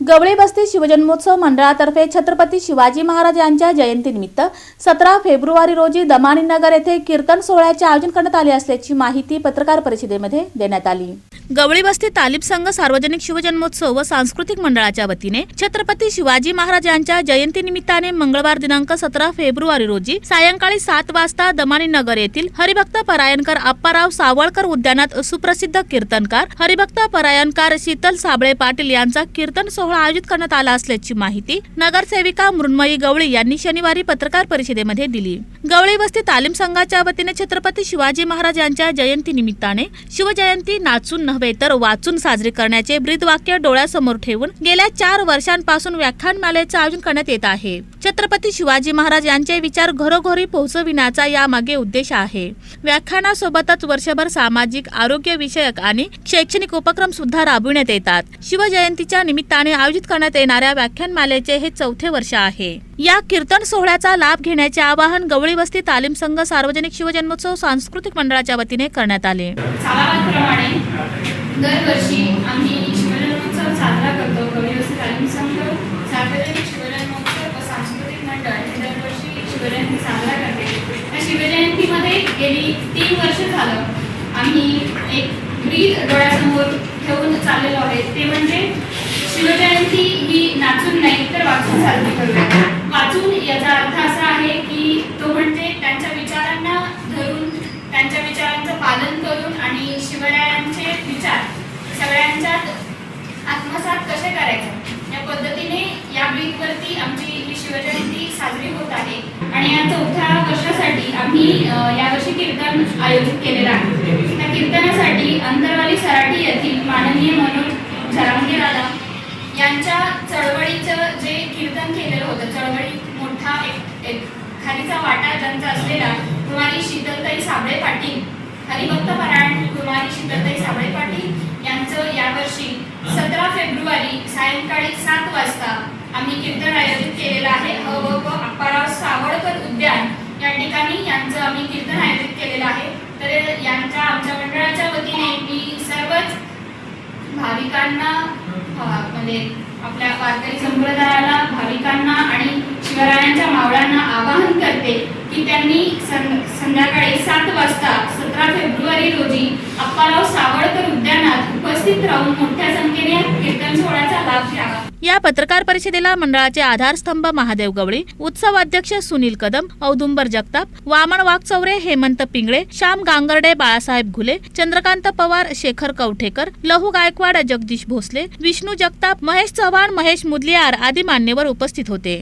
गवळी बस्ती शिवजन्मोत्सव मंडळातर्फे छत्रपती शिवाजी महाराज यांच्या जयंतीनिमित्त सतरा फेब्रुवारी रोजी दमानी नगर येथे कीर्तन सोहळ्याचे आयोजन करण्यात आले असल्याची माहिती पत्रकार परिषदेमध्ये देण्यात आली. गवळी बस्ती तालिब संघ सार्वजनिक शिवजन्मोत्सव व सांस्कृतिक मंडळाच्या वतीने छत्रपती शिवाजी महाराज यांच्या जयंतीनिमित्ताने मंगळवार दिनांक सतरा फेब्रुवारी रोजी सायंकाळी सात वाजता दमानी नगर येथील हरिभक्त परायणकर आप्पाराव सावळकर उद्यानात सुप्रसिद्ध कीर्तनकार हरिभक्त परायणकार शीतल साबळे पाटील यांचा कीर्तन सोहळा आयोजित करण्यात आला असल्याची माहिती नगरसेविका मृण्मयी गवळी यांनी शनिवारी पत्रकार परिषदेमध्ये दिली. गवळी बस्ती तालीम संघाच्या वतीने छत्रपती शिवाजी महाराज यांच्या जयंती निमित्ताने शिवजयंती नाचून नव्हे तर वाचून साजरी करण्याचे ब्रीदवाक्य डोळ्यासमोर ठेवून गेल्या चार वर्षांपासून व्याख्यानमालेचं आयोजन करण्यात येत आहे. छत्रपती शिवाजी महाराज यांचे विचार घरोघरी पोहोचविण्याचा यामागे उद्देश आहे. व्याख्यानासोबतच वर्षभर सामाजिक आरोग्य विषयक आणि शैक्षणिक उपक्रम सुद्धा राबविण्यात येतात. शिवजयंतीच्या निमित्ताने आयोजित करण्यात येणाऱ्या व्याख्यानमालेचे हे चौथे वर्ष आहे. या कीर्तन सोहळ्याचा लाभ घेण्याचे आवाहन गवळी वस्ती तालीम संघ सार्वजनिक शिवजन्मोत्सव सांस्कृतिक मंडळाच्या वतीने करण्यात आले. दरवर्षी आम्ही जयंती साजरा करते. त्या शिवजयंतीमध्ये गेली तीन वर्ष झालं आम्ही एक ब्रीद डोळ्यासमोर ठेवून चाललेलो आहे. ते म्हणजे शिवजयंती ही नाचून नाही तर वाचून साजरी करूया. वाचून याचा अर्थ असा आहे की तो म्हणजे त्यांच्या विचारांना धरून त्यांच्या विचारांचं पालन करून आणि शिवरायांचे विचार सगळ्यांच्यात आत्मसात कसे करायचे या पद्धतीने या ब्रीकवरती आमची ही शिवजयंती साजरी होत आहे आणि या चौथ्या वर्षासाठी आम्ही यावर्षी कीर्तन आयोजित केलेलं आहे. त्या कीर्तनासाठी अंतरवाली सराठी येथील माननीय मनोज जरांगीरवाला यांच्या चळवळीचं जे कीर्तन केलेलं होतं चळवळीत मोठा एक एक खालीचा वाटा त्यांचा असलेला कुमारी शीतलताई साबळे पाटील हरिभक्त परायण कुमारी शीतलताई साबळे पाटील यांचं यावर्षी सतरा फेब्रुवारी सायंकाळी सात वाजता आम्ही कीर्तन आयोजित केले आहे ह व प अप्पाराव सावळकर उद्यान या ठिकाणी यांचं आम्ही कीर्तन आयोजित केलेलं आहे. तर यांच्या आमच्या मंडळाच्या वतीने मी सर्वच भाविकांना म्हणजे आपल्या वारकरी संप्रदायाला भाविकांना आणि शिवरायांच्या मावळांना आवाहन करते की त्यांनी सं- संध्याकाळी सात वाजता सतरा फेब्रुवारी रोजी अप्पाराव सावळकर उद्यानात उपस्थित राहून मोठ्या संख्येने कीर्तन सोहळ्याचा लाभ घ्यावा. या पत्रकार परिषदेला मंडळाचे आधारस्तंभ महादेव गवळी उत्सव अध्यक्ष सुनील कदम औदुंबर जगताप वामन वाघचौरे हेमंत पिंगळे श्याम गांगर्डे बाळासाहेब घुले चंद्रकांत पवार शेखर कवठेकर लहू गायकवाड जगदीश भोसले विष्णू जगताप महेश चव्हाण महेश मुदलियार आदी मान्यवर उपस्थित होते.